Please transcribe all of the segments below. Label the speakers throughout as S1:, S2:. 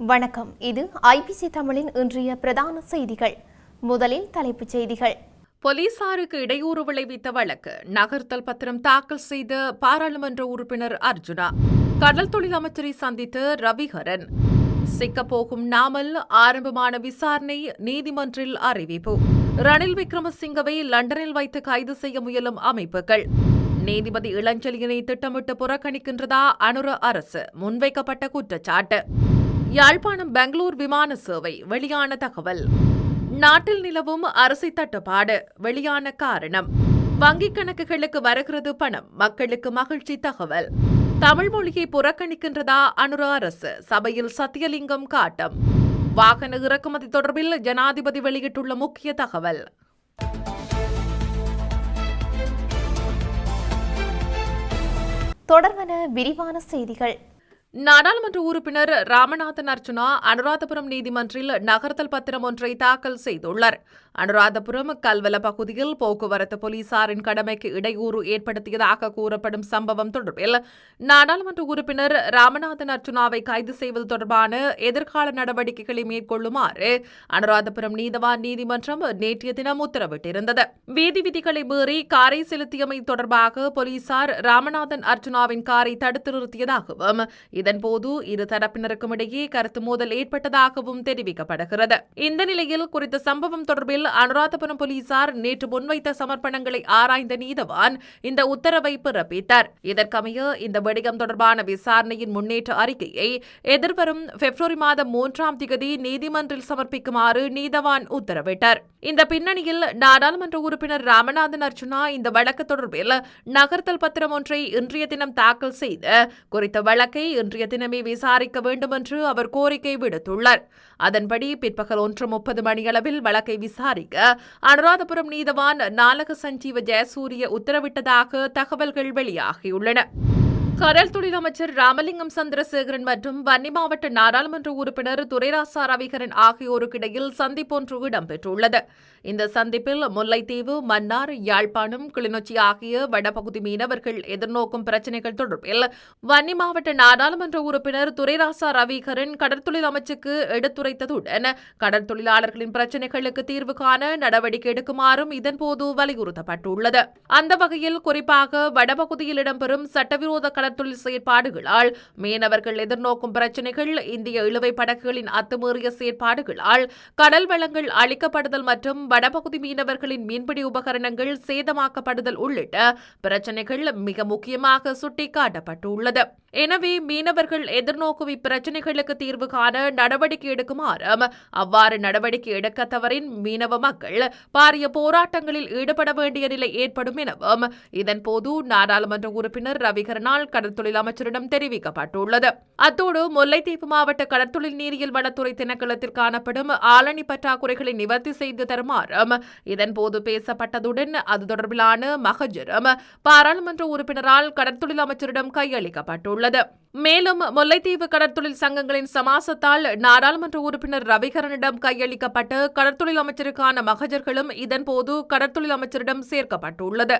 S1: வணக்கம். இது ஐபிசி தமிழின் இன்றைய பிரதான செய்திகள். முதலில் தலைப்புச் செய்திகள்.
S2: போலீசாருக்கு இடையூறு விளைவித்த வழக்கு நகர்த்தல் பத்திரம் தாக்கல் செய்த பாராளுமன்ற உறுப்பினர் அர்ஜுனா. கடல் தொழில் அமைச்சரை சந்தித்த ரவிகரன். சிக்கப்போகும் நாமல் ஆரம்பமான விசாரணை நீதிமன்றில் அறிவிப்பு. ரணில் விக்ரமசிங்கவை லண்டனில் வைத்து கைது செய்ய முயலும் அமைப்புகள். நீதிபதி இளஞ்சலியினை திட்டமிட்டு புறக்கணிக்கின்றதா அனுர அரசு? முன்வைக்கப்பட்ட குற்றச்சாட்டு. யாழ்ப்பாணம் பெங்களூர் விமான சேவை வெளியான தகவல். நாட்டில் நிலவும் அரசை தட்டுப்பாடு வெளியான காரணம். வங்கிக் கணக்குகளுக்கு வருகிறது பணம் மக்களுக்கு மகிழ்ச்சி தகவல். தமிழ் மொழியை புறக்கணிக்கின்றதா அனுர அரசு? சபையில் சத்தியலிங்கம் காட்டம். வாகன இறக்குமதி தொடர்பில் ஜனாதிபதி வெளியிட்டுள்ள முக்கிய தகவல்.
S1: தொடர்வன விரிவான செய்திகள்.
S2: நாடாளுமன்ற உறுப்பினர் ராமநாதன் அர்ச்சுனா அனுராதபுரம் நீதிமன்றில் நகர்த்தல் பத்திரம் ஒன்றை தாக்கல் செய்துள்ளார். அனுராதபுரம் கல்வல பகுதியில் போக்குவரத்து போலீசாரின் கடமைக்கு இடையூறு ஏற்படுத்தியதாக கூறப்படும் சம்பவம் தொடர்பில் நாடாளுமன்ற உறுப்பினர் ராமநாதன் அர்ச்சுனாவை கைது செய்வது தொடர்பான எதிர்கால நடவடிக்கைகளை மேற்கொள்ளுமாறு அனுராதபுரம் நீதவான் நீதிமன்றம் நேற்றைய தினம் உத்தரவிட்டிருந்தது. வீதி விதிகளை மீறி காரை செலுத்தியமை தொடர்பாக போலீசார் ராமநாதன் அர்ச்சுனாவின் காரை தடுத்து நிறுத்தியதாகவும் இதன்போது இரு தரப்பினருக்கும் இடையே கருத்து மோதல் ஏற்பட்டதாகவும் தெரிவிக்கப்படுகிறது. இந்த நிலையில் குறித்த சம்பவம் தொடர்பில் அனுராதபுரம் போலீசார் நேற்று முன்வைத்த சமர்ப்பணங்களை ஆராய்ந்த நீதவான் இந்த உத்தரவை பிறப்பித்தார். இதற்கமைய இந்த வெடிகம் தொடர்பான விசாரணையின் முன்னேற்ற அறிக்கையை எதிர்வரும் பிப்ரவரி மாதம் மூன்றாம் திகதி நீதிமன்றில் சமர்ப்பிக்குமாறு நீதவான் உத்தரவிட்டார். இந்த பின்னணியில் நாடாளுமன்ற உறுப்பினர் ராமநாதன் அர்ச்சுனா இந்த வழக்கு தொடர்பில் நகர்த்தல் பத்திரம் ஒன்றை இன்றைய தினம் தாக்கல் செய்து குறித்த வழக்கை இன்றைய தினமே விசாரிக்க வேண்டும் என்று அவர் கோரிக்கை விடுத்துள்ளார். அதன்படி பிற்பகல் ஒன்று முப்பது மணியளவில் வழக்கை விசாரிக்க அனுராதபுரம் நீதவான் நாலக சஞ்சீவ ஜெயசூரிய உத்தரவிட்டதாக தகவல்கள் வெளியாகியுள்ளன. கடல் தொழில் அமைச்சர் ராமலிங்கம் சந்திரசேகரன் மற்றும் வன்னி மாவட்ட நாடாளுமன்ற உறுப்பினர் துரைராசா ரவிகரன் ஆகியோருக்கிடையில் சந்திப்பொன்று இடம்பெற்றுள்ளது. இந்த சந்திப்பில் முல்லைத்தீவு மன்னார் யாழ்ப்பாணம் கிளிநொச்சி ஆகிய வடபகுதி மீனவர்கள் எதிர்நோக்கும் பிரச்சினைகள் தொடர்பில் வன்னி மாவட்ட நாடாளுமன்ற உறுப்பினர் துரைராசா ரவிகரன் கடற்தொழில் அமைச்சுக்கு எடுத்துரைத்ததுடன் கடற்தொழிலாளர்களின் பிரச்சினைகளுக்கு தீர்வு காண நடவடிக்கை எடுக்குமாறும் இதன்போது வலியுறுத்தப்பட்டுள்ளது. அந்த வகையில் குறிப்பாக வடபகுதியில் இடம்பெறும் சட்டவிரோத கடற்தொழில் செயற்பாடுகளால் மீனவர்கள் எதிர்நோக்கும் பிரச்சினைகள் இந்திய இழுவை படகுகளின் அத்துமீறிய செயற்பாடுகளால் கடல் வளங்கள் அழிக்கப்படுதல் மற்றும் வடபகுதி மீனவர்களின் மீன்பிடி உபகரணங்கள் சேதமாக்கப்படுதல் உள்ளிட்ட பிரச்சினைகள் மிக முக்கியமாக சுட்டிக்காட்டப்பட்டுள்ளது. எனவே மீனவர்கள் எதிர்நோக்கும் இப்பிரச்சினைகளுக்கு தீர்வு காண நடவடிக்கை எடுக்குமாறும் அவ்வாறு நடவடிக்கை எடுக்க தவறின் மீனவ மக்கள் பாரிய போராட்டங்களில் ஈடுபட வேண்டிய நிலை ஏற்படும் எனவும் இதன்போது நாடாளுமன்ற உறுப்பினர் ரவிகரனால் கடற்தொழில் அமைச்சரிடம் தெரிவிக்கப்பட்டுள்ளது. அத்தோடு முல்லைத்தீவு மாவட்ட கடற்தொழில் நீரியல் வளத்துறை திணைக்களத்தில் காணப்படும் ஆளணி பற்றாக்குறைகளை நிவர்த்தி செய்து தருமாறும் இதன்போது பேசப்பட்டதுடன் அது தொடர்பிலான மகஜரும் பாராளுமன்ற உறுப்பினரால் கடற்தொழில் அமைச்சரிடம் கையளிக்கப்பட்டுள்ளது மேலும் முல்லைத்தீவு கடற்தொழில் சங்கங்களின் சமாசத்தால் நாடாளுமன்ற உறுப்பினர் ரவிகரனிடம் கையளிக்கப்பட்ட கடற்தொழில் அமைச்சருக்கான மகஜர்களும் இதன்போது கடற்தொழில் அமைச்சரிடம் சேர்க்கப்பட்டுள்ளது.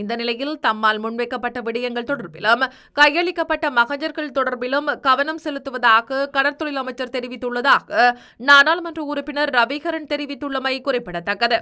S2: இந்த நிலையில் தம்மால் முன்வைக்கப்பட்ட விடயங்கள் தொடர்பிலும் கையளிக்கப்பட்ட மகஜர்கள் தொடர்பிலும் கவனம் செலுத்துவதாக கடற்தொழில் அமைச்சர் தெரிவித்துள்ளதாக நாடாளுமன்ற உறுப்பினர் ரவிகரன் தெரிவித்துள்ளமை குறிப்பிடத்தக்கது.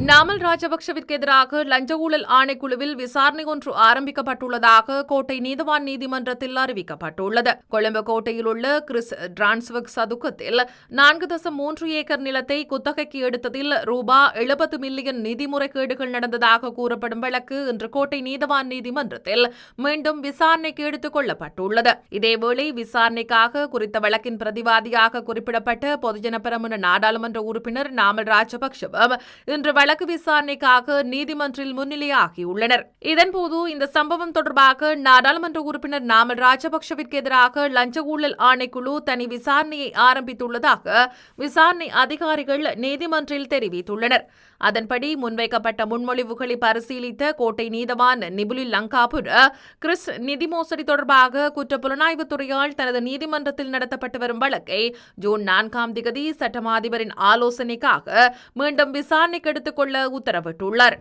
S2: நாமல் ராஜபக்சவிற்கு எதிராக லஞ்ச ஊழல் ஆணைக்குழுவில் விசாரணை ஒன்று ஆரம்பிக்கப்பட்டுள்ளதாக கோட்டை நீதவான் நீதிமன்றத்தில் அறிவிக்கப்பட்டுள்ளது. கொழும்பு கோட்டையில் உள்ள கிறிஸ் டிரான்ஸ்வக் சதுக்கத்தில் நான்கு தசம் மூன்று ஏக்கர் நிலத்தை குத்தகைக்கு எடுத்ததில் ரூபா எழுபது மில்லியன் நிதி முறைகேடுகள் நடந்ததாக கூறப்படும் வழக்கு இன்று கோட்டை நீதவான் நீதிமன்றத்தில் மீண்டும் விசாரணைக்கு எடுத்துக் கொள்ளப்பட்டுள்ளது. இதேவேளை விசாரணைக்காக குறித்த வழக்கின் பிரதிவாதியாக குறிப்பிடப்பட்ட பொதுஜன பெரமுன நாடாளுமன்ற உறுப்பினர் நாமல் ராஜபக்சவும் இன்று வழக்கு விசாரணைக்காக நீதிமன்றில் முன்னிலையாகியுள்ளனர். இதன்போது இந்த சம்பவம் தொடர்பாக நாடாளுமன்ற உறுப்பினர் நாமல் ராஜபக்சவிற்கு எதிராக லஞ்ச ஊழல் ஆணைக்குழு தனி விசாரணையை ஆரம்பித்துள்ளதாக விசாரணை அதிகாரிகள் நீதிமன்றில் தெரிவித்துள்ளனர். அதன்படி முன்வைக்கப்பட்ட முன்மொழிவுகளை பரிசீலித்த கோட்டை நீதவான் நிபுலி லங்காபுர் கிறிஸ் நிதி மோசடி தொடர்பாக குற்றப்புலனாய்வுத் துறையால் தனது நீதிமன்றத்தில் நடத்தப்பட்டு வரும் வழக்கை ஜூன் நான்காம் திகதி சட்டமா அதிபரின் ஆலோசனைக்காக மீண்டும் விசாரணைக்கு எடுத்துக் கொள்ள உத்தரவிட்டுள்ளார்.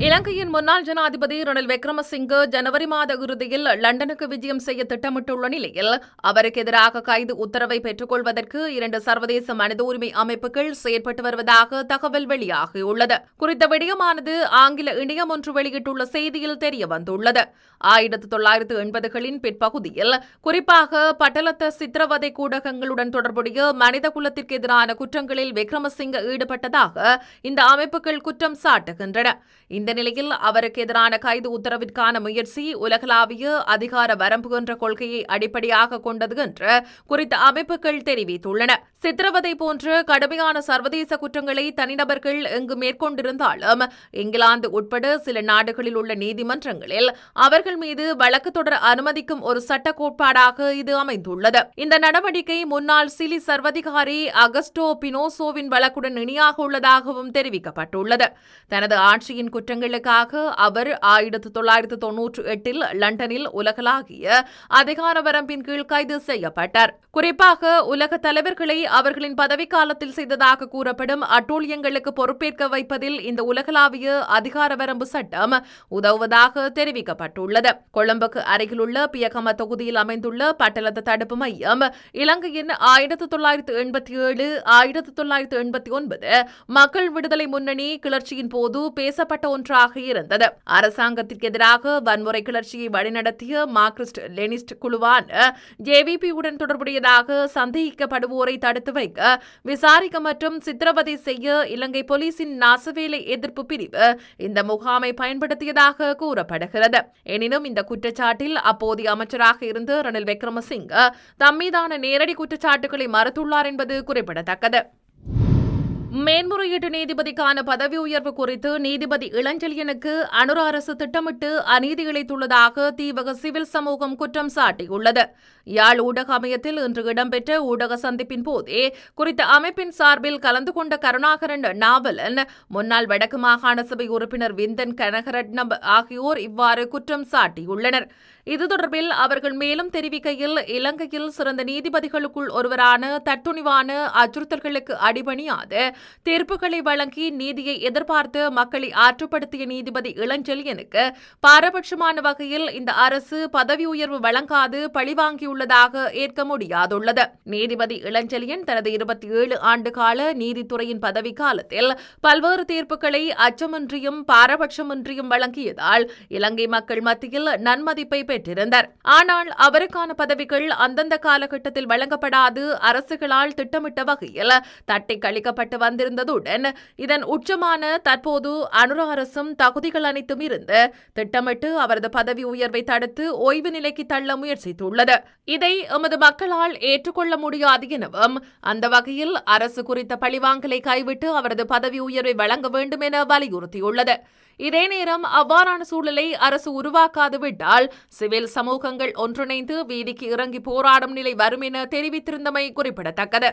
S2: இலங்கையின் முன்னாள் ஜனாதிபதி ரணில் விக்ரமசிங்கே ஜனவரி மாத இறுதியில் லண்டனுக்கு விஜயம் செய்ய திட்டமிட்டுள்ள நிலையில் அவருக்கு எதிராக கைது உத்தரவை பெற்றுக்கொள்வதற்கு இரண்டு சர்வதேச மனித உரிமை அமைப்புகள் செயற்பட்டு வருவதாக தகவல் வெளியாகியுள்ளது. குறித்த விடயமானது ஆங்கில இணையம் ஒன்று வெளியிட்டுள்ள செய்தியில் தெரிய வந்துள்ளது ஆயிரத்து தொள்ளாயிரத்து எண்பதுகளின் பிற்பகுதியில் குறிப்பாக பட்டலத்த சித்திரவதை கூடகங்களுடன் தொடர்புடைய மனித குலத்திற்கு எதிரான குற்றங்களில் விக்ரமசிங்க ஈடுபட்டதாக இந்த அமைப்புகள் குற்றம் சாட்டுகின்றன. இந்த நிலையில் அவருக்கு எதிரான கைது உத்தரவிற்கான முயற்சி உலகளாவிய அதிகார வரம்பு என்ற கொள்கையை அடிப்படையாக கொண்டது என்று குறித்த அமைப்புகள் தெரிவித்துள்ளன. சித்திரவதை போன்ற கடுமையான சர்வதேச குற்றங்களை தனிநபர்கள் எங்கு மேற்கொண்டிருந்தாலும் இங்கிலாந்து உட்பட சில நாடுகளில் உள்ள நீதிமன்றங்களில் அவர்கள் மீது வழக்கு தொடர அனுமதிக்கும் ஒரு சட்ட கோட்பாடாக இது அமைந்துள்ளது. இந்த நடவடிக்கை முன்னாள் சிலி சர்வதிகாரி அகஸ்டோ பினோசோவின் வழக்குடன் இணையாக உள்ளதாகவும் தெரிவிக்கப்பட்டுள்ளது. தனது ஆட்சியின் குற்றங்களுக்காக அவர் ஆயிரத்து தொள்ளாயிரத்து தொன்னூற்று எட்டில் லண்டனில் உலகளாகிய அதிகார வரம்பின் கீழ் கைது செய்யப்பட்டார். குறிப்பாக உலக தலைவர்களை அவர்களின் பதவிக்காலத்தில் செய்ததாக கூறப்படும் அட்டூழியங்களுக்கு பொறுப்பேற்க வைப்பதில் இந்த உலகளாவிய அதிகார வரம்பு சட்டம் உதவுவதாக தெரிவிக்கப்பட்டுள்ளது. கொழும்புக்கு அருகிலுள்ள பியகம தொகுதியில் அமைந்துள்ள பட்டலத்த தடுப்பு மையம் இலங்கையின் ஆயிரத்து தொள்ளாயிரத்து எண்பத்தி ஏழு ஆயிரத்து தொள்ளாயிரத்து எண்பத்தி ஒன்பது மக்கள் விடுதலை முன்னணி கிளர்ச்சியின் போது பேசப்பட்ட ஒன்றாக இருந்தது. அரசாங்கத்திற்கு எதிராக வன்முறை கிளர்ச்சியை வழிநடத்திய மார்க்சிஸ்ட் லெனிஸ்ட் குழுவான ஜேவிபியுடன் தொடர்புடையதாக சந்தேகிக்கப்படுவோரை தடுத்து வைக்க விசாரிக்க மற்றும் சித்திரவதை செய்ய இலங்கை போலீசின் நாசவேலை எதிர்ப்பு பிரிவு இந்த முகாமை பயன்படுத்தியதாக கூறப்படுகிறது. எனினும் இந்த குற்றச்சாட்டில் அப்போதைய அமைச்சராக இருந்த ரணில் விக்ரமசிங்க தம்மீதான நேரடி குற்றச்சாட்டுகளை மறுத்துள்ளார் என்பது குறிப்பிடத்தக்கது. மேன்முறையீட்டு நீதிபதிக்கான பதவி உயர்வு குறித்து நீதிபதி இளஞ்செழியனுக்கு அனுர அரசு திட்டமிட்டு அநீதி இழைத்துள்ளதாக தீவக சிவில் சமூகம் குற்றம் சாட்டியுள்ளது. யாழ் ஊடக அமையத்தில் இன்று இடம்பெற்ற ஊடக சந்திப்பின் போதே குறித்த அமைப்பின் சார்பில் கலந்து கொண்ட கருணாகரன் நாவலன் முன்னாள் வடக்கு மாகாண சபை உறுப்பினர் விந்தன் கனகரட்னம் ஆகியோர் இவ்வாறு குற்றம் சாட்டியுள்ளனர். இது தொடர்பில் அவர்கள் மேலும் தெரிவிக்கையில் இலங்கையில் சிறந்த நீதிபதிகளுக்குள் ஒருவரான தத்துணிவான அச்சுறுத்தல்களுக்கு அடிபணியாது தீர்ப்புகளை வழங்கி நீதியை எதிர்பார்த்து மக்களை ஆற்றுப்படுத்திய நீதிபதி இளஞ்செழியனுக்கு பாரபட்சமான வகையில் இந்த அரசு பதவி உயர்வு வழங்காது பழிவாங்கியுள்ளதாக ஏற்க முடியாதுள்ளது. நீதிபதி இளஞ்செழியன் தனது இருபத்தி ஏழு ஆண்டு கால நீதித்துறையின் பதவி காலத்தில் பல்வேறு தீர்ப்புகளை அச்சமின்றியும் பாரபட்சமின்றியும் வழங்கியதால் இலங்கை மக்கள் மத்தியில் நன்மதிப்பை பெற்றிருந்தார். ஆனால் அவருக்கான பதவிகள் அந்தந்த காலகட்டத்தில் வழங்கப்படாது அரசுகளால் திட்டமிட்ட வகையில் தட்டி கழிக்கப்பட்டு வந்திருந்ததுடன் இதன் உச்சமான தற்போது அனுர அரசும் தகுதிகள் அனைத்தும் இருந்து திட்டமிட்டு அவரது பதவி உயர்வை தடுத்து ஓய்வு நிலைக்கு தள்ள முயற்சித்துள்ளது. இதை எமது மக்களால் ஏற்றுக்கொள்ள முடியாது எனவும் அந்த வகையில் அரசு குறித்த பழிவாங்கலை கைவிட்டு அவரது பதவி உயர்வை வழங்க வேண்டும் என வலியுறுத்தியுள்ளது. இதே நேரம் அவ்வாறான சூழலை அரசு உருவாக்காது விட்டால் சிவில் சமூகங்கள் ஒன்றிணைந்து வீதிக்கு இறங்கி போராடும் நிலை வரும் என தெரிவித்திருந்தமை குறிப்பிடத்தக்கது.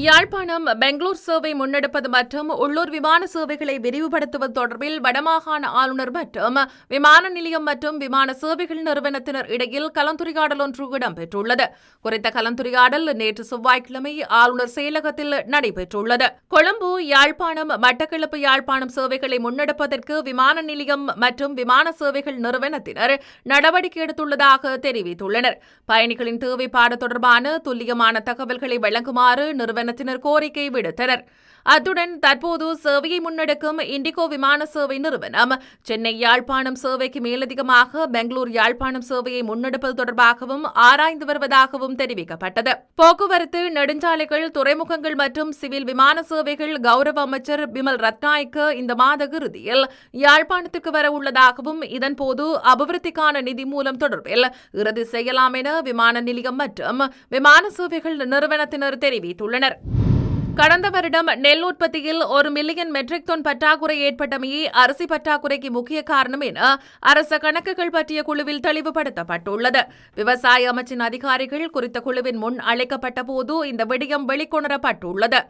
S2: யாழ்ப்பாணம் பெங்களூர் சேவை முன்னெடுப்பது மற்றும் உள்ளூர் விமான சேவைகளை விரிவுபடுத்துவது தொடர்பில் வடமாகாண ஆளுநர் மற்றும் விமான நிலையம் மற்றும் விமான சேவைகள் நிறுவனத்தினர் இடையில் கலந்துரையாடல் ஒன்று இடம்பெற்றுள்ளது. குறித்த கலந்துரையாடல் நேற்று செவ்வாய்க்கிழமை ஆளுநர் செயலகத்தில் நடைபெற்றுள்ளது. கொழும்பு யாழ்ப்பாணம் மட்டக்களப்பு யாழ்ப்பாணம் சேவைகளை முன்னெடுப்பதற்கு விமான நிலையம் மற்றும் விமான சேவைகள் நிறுவனத்தினர் நடவடிக்கை எடுத்துள்ளதாக தெரிவித்துள்ளனர். பயணிகளின் தேவைப்பாடு தொடர்பான துல்லியமான தகவல்களை வழங்குமாறு நிறுவனத்தினர் கோரிக்கை விடுத்தனர். அத்துடன் தற்போது சேவையை முன்னெடுக்கும் இண்டிகோ விமான சேவை நிறுவனம் சென்னை யாழ்ப்பாணம் சேவைக்கு மேலதிகமாக பெங்களூர் யாழ்ப்பாணம் சேவையை முன்னெடுப்பது தொடர்பாகவும் ஆராய்ந்து வருவதாகவும் தெரிவிக்கப்பட்டது. போக்குவரத்து நெடுஞ்சாலைகள் துறைமுகங்கள் மற்றும் சிவில் விமான சேவைகள் கௌரவ அமைச்சர் பிமல் ரத்நாயக்க இந்த மாத இறுதியில் யாழ்ப்பாணத்துக்கு வர உள்ளதாகவும் இதன்போது அபிவிருத்திக்கான நிதி மூலம் தொடர்பில் இறுதி செய்யலாம் என விமான நிலையம் மற்றும் விமான சேவைகள் நிறுவனத்தினர் தெரிவித்துள்ளனர். கூறினார் கடந்த வருடம் நெல் உற்பத்தியில் ஒரு மில்லியன் மெட்ரிக் டன் பற்றாக்குறை ஏற்பட்டமையே அரிசி பற்றாக்குறைக்கு முக்கிய காரணம் என அரச கணக்குகள் பற்றிய குழுவில் தெளிவுபடுத்தப்பட்டுள்ளது. விவசாய அமைச்சின் அதிகாரிகள் குறித்த குழுவின் முன் அழைக்கப்பட்ட போது இந்த விடயம் வெளிக்கொணரப்பட்டுள்ளது.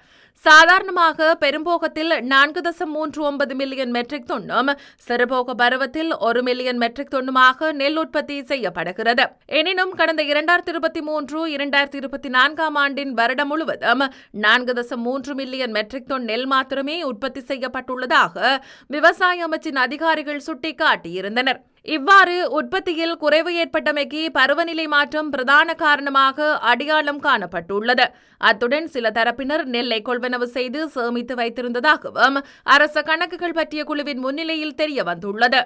S2: சாதாரணமாக பெரும்போகத்தில் நான்கு தசம் மூன்று ஒன்பது மில்லியன் மெட்ரிக் தொன்னும் சிறுபோக பருவத்தில் ஒரு மில்லியன் மெட்ரிக் தொன்னுமாக நெல் உற்பத்தி செய்யப்படுகிறது. எனினும் கடந்த இரண்டாயிரத்தி இருபத்தி மூன்று இரண்டாயிரத்தி இருபத்தி நான்காம் ஆண்டின் வருடம் முழுவதும் நான்கு தசம் மூன்று மில்லியன் மெட்ரிக் டன் நெல் மாத்திரமே உற்பத்தி செய்யப்பட்டுள்ளதாக விவசாய அமைச்சின் அதிகாரிகள் சுட்டிக்காட்டியிருந்தனர். இவ்வாறு உற்பத்தியில் குறைவு ஏற்பட்டமைக்கு பருவநிலை மாற்றம் பிரதான காரணமாக அடையாளம் காணப்பட்டுள்ளது. அத்துடன் சில தரப்பினர் நெல்லை கொள்வனவு செய்து சேமித்து வைத்திருந்ததாகவும் அரச கணக்குகள் பற்றிய குழுவின் முன்னிலையில் தெரிய வந்துள்ளது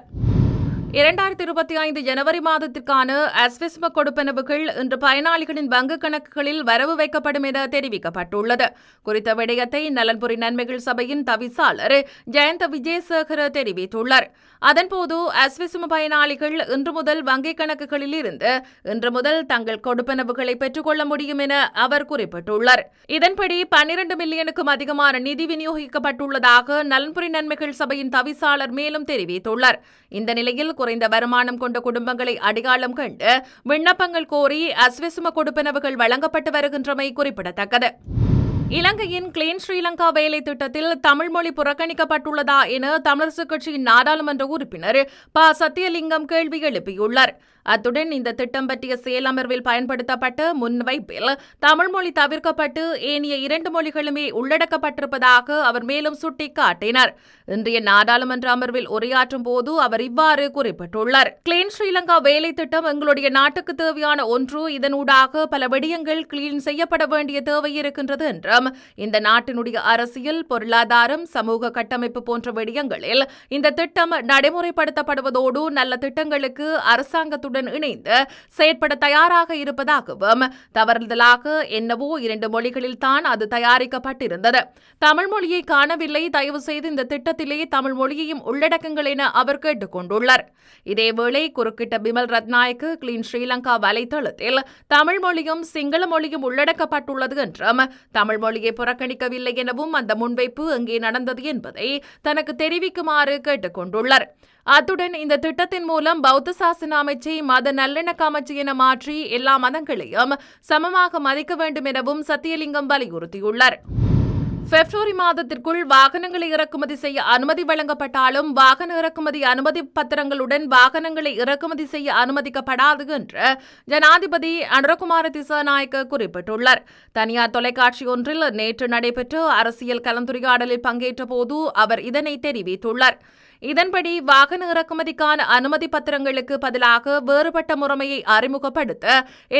S2: இரண்டாயிரத்தி இருபத்தி ஐந்து ஜனவரி மாதத்திற்கான அஸ்விஸ்ம கொடுப்பனவுகள் இன்று பயனாளிகளின் வங்கிக் கணக்குகளில் வரவு வைக்கப்படும் என தெரிவிக்கப்பட்டுள்ளது. குறித்த விடயத்தை நலன்புரி நன்மைகள் சபையின் தவிசாளர் ஜெயந்த விஜயசேகர தெரிவித்துள்ளார். அதன்போது அஸ்விஸ்ம பயனாளிகள் இன்று முதல் வங்கிக் கணக்குகளில் இருந்து இன்று முதல் தங்கள் கொடுப்பனவுகளை பெற்றுக்கொள்ள முடியும் என அவர் குறிப்பிட்டுள்ளார். இதன்படி பன்னிரண்டு மில்லியனுக்கும் அதிகமான நிதி விநியோகிக்கப்பட்டுள்ளதாக நலன்புரி நன்மைகள் சபையின் தவிசாளர் மேலும் தெரிவித்துள்ளார். இந்த நிலையில் குறைந்த வருமானம் கொண்ட குடும்பங்களை அடையாளம் கண்டு விண்ணப்பங்கள் கோரி அஸ்விசும கொடுப்பனவுகள் வழங்கப்பட்டு வருகின்றமை குறிப்பிடத்தக்கது. இலங்கையின் கிளீன் ஸ்ரீலங்கா வேலை திட்டத்தில் தமிழ் மொழி புறக்கணிக்கப்பட்டுள்ளதா என தமிழரசுக் கட்சியின் நாடாளுமன்ற உறுப்பினர் ப. சத்தியலிங்கம் கேள்வி எழுப்பியுள்ளார். அத்துடன் இந்த திட்டம் பற்றிய செயலமர்வில் பயன்படுத்தப்பட்ட முன்வைப்பில் தமிழ் மொழி தவிர்க்கப்பட்டு ஏனைய இரண்டு மொழிகளுமே உள்ளடக்கப்பட்டிருப்பதாக அவர் மேலும் சுட்டிக்காட்டினார். இன்றைய நாடாளுமன்ற அமர்வில் உரையாற்றும் போது அவர் இவ்வாறு குறிப்பிட்டுள்ளார். கிளீன் ஸ்ரீலங்கா வேலை திட்டம் எங்களுடைய நாட்டுக்கு தேவையான ஒன்று. இதனூடாக பல விடயங்கள் கிளீன் செய்யப்பட வேண்டிய தேவை இருக்கின்றது என்றும் இந்த நாட்டினுடைய அரசியல் பொருளாதாரம் சமூக கட்டமைப்பு போன்ற விடயங்களில் இந்த திட்டம் நடைமுறைப்படுத்தப்படுவதோடு நல்ல திட்டங்களுக்கு அரசாங்கத்துடன் அரசுடன் இணைந்து செயற்பட தயாராக இருப்பதாகவும் தவறுதலாக என்னவோ இரண்டு மொழிகளில் தான் அது தயாரிக்கப்பட்டிருந்தது. தமிழ் மொழியை காணவில்லை தயவு செய்து இந்த திட்டத்திலே தமிழ் மொழியையும் உள்ளடக்குங்கள் என அவர் கேட்டுக் கொண்டுள்ளார் இதேவேளை குறுக்கிட்ட பிமல் ரத்நாயக்கு கிளீன் ஸ்ரீலங்கா வலைதளத்தில் தமிழ் மொழியும் சிங்கள மொழியும் உள்ளடக்கப்பட்டுள்ளது என்றும் தமிழ் மொழியை புறக்கணிக்கவில்லை எனவும் அந்த முன்வைப்பு எங்கே நடந்தது என்பதை தனக்கு தெரிவிக்குமாறு கேட்டுக் கொண்டுள்ளார் அத்துடன் இந்த திட்டத்தின் மூலம் பௌத்த சாசன அமைச்சை மத நல்லிணக்க அமைச்சு என மாற்றி எல்லா மதங்களையும் சமமாக மதிக்க வேண்டும் எனவும் சத்தியலிங்கம் வலியுறுத்தியுள்ளார். பிப்ரவரி மாதத்திற்குள் வாகனங்களை இறக்குமதி செய்ய அனுமதி வழங்கப்பட்டாலும் வாகன இறக்குமதி அனுமதி பத்திரங்களுடன் வாகனங்களை இறக்குமதி செய்ய அனுமதிக்கப்படாது என்று ஜனாதிபதி அனுரகுமார திசாநாயக்க குறிப்பிட்டுள்ளார். தனியார் தொலைக்காட்சி ஒன்றில் நேற்று நடைபெற்ற அரசியல் கலந்துரையாடலில் பங்கேற்ற போது அவர் இதனை தெரிவித்துள்ளார். இதன்படி வாகன இறக்குமதிக்கான அனுமதி பத்திரங்களுக்கு பதிலாக வேறுபட்ட முறைமையை அறிமுகப்படுத்த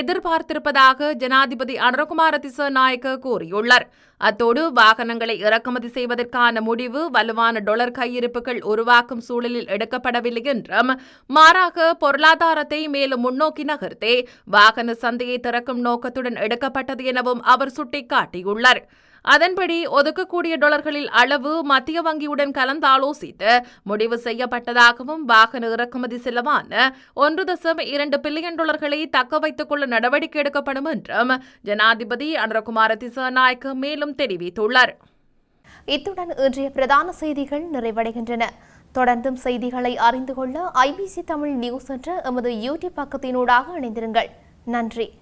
S2: எதிர்பார்த்திருப்பதாக ஜனாதிபதி அனுரகுமார திசநாயக்க கூறியுள்ளார். அத்தோடு வாகனங்களை இறக்குமதி செய்வதற்கான முடிவு வலுவான டொலர் கையிருப்புகள் உருவாக்கும் சூழலில் எடுக்கப்படவில்லை என்றும் மாறாக பொருளாதாரத்தை மேலும் முன்னோக்கி நகர்த்தே வாகன சந்தையை திறக்கும் நோக்கத்துடன் எடுக்கப்பட்டது எனவும் அவர் சுட்டிக்காட்டியுள்ளார். அதன்படி ஒதுக்கக்கூடிய டாலர்களில் அளவு மத்திய வங்கியுடன் கலந்தாலோசித்து முடிவு செய்யப்பட்டதாகவும் வாகன இறக்குமதி செலவான ஒன்று தசம் இரண்டு பில்லியன் டாலர்களை தக்க வைத்துக் கொள்ள நடவடிக்கை எடுக்கப்படும் என்றும் ஜனாதிபதி அனுரகுமார திசாநாயக்க மேலும் தெரிவித்துள்ளார்.
S1: இத்துடன் இன்றைய பிரதான செய்திகள் நிறைவடைகின்றன. தொடர்ந்தும் செய்திகளை அறிந்து கொள்ள ஐபிசி தமிழ் நியூஸ் என்ற எமது யூடியூப் பக்கத்தினூடாக இணைந்திருங்கள். நன்றி.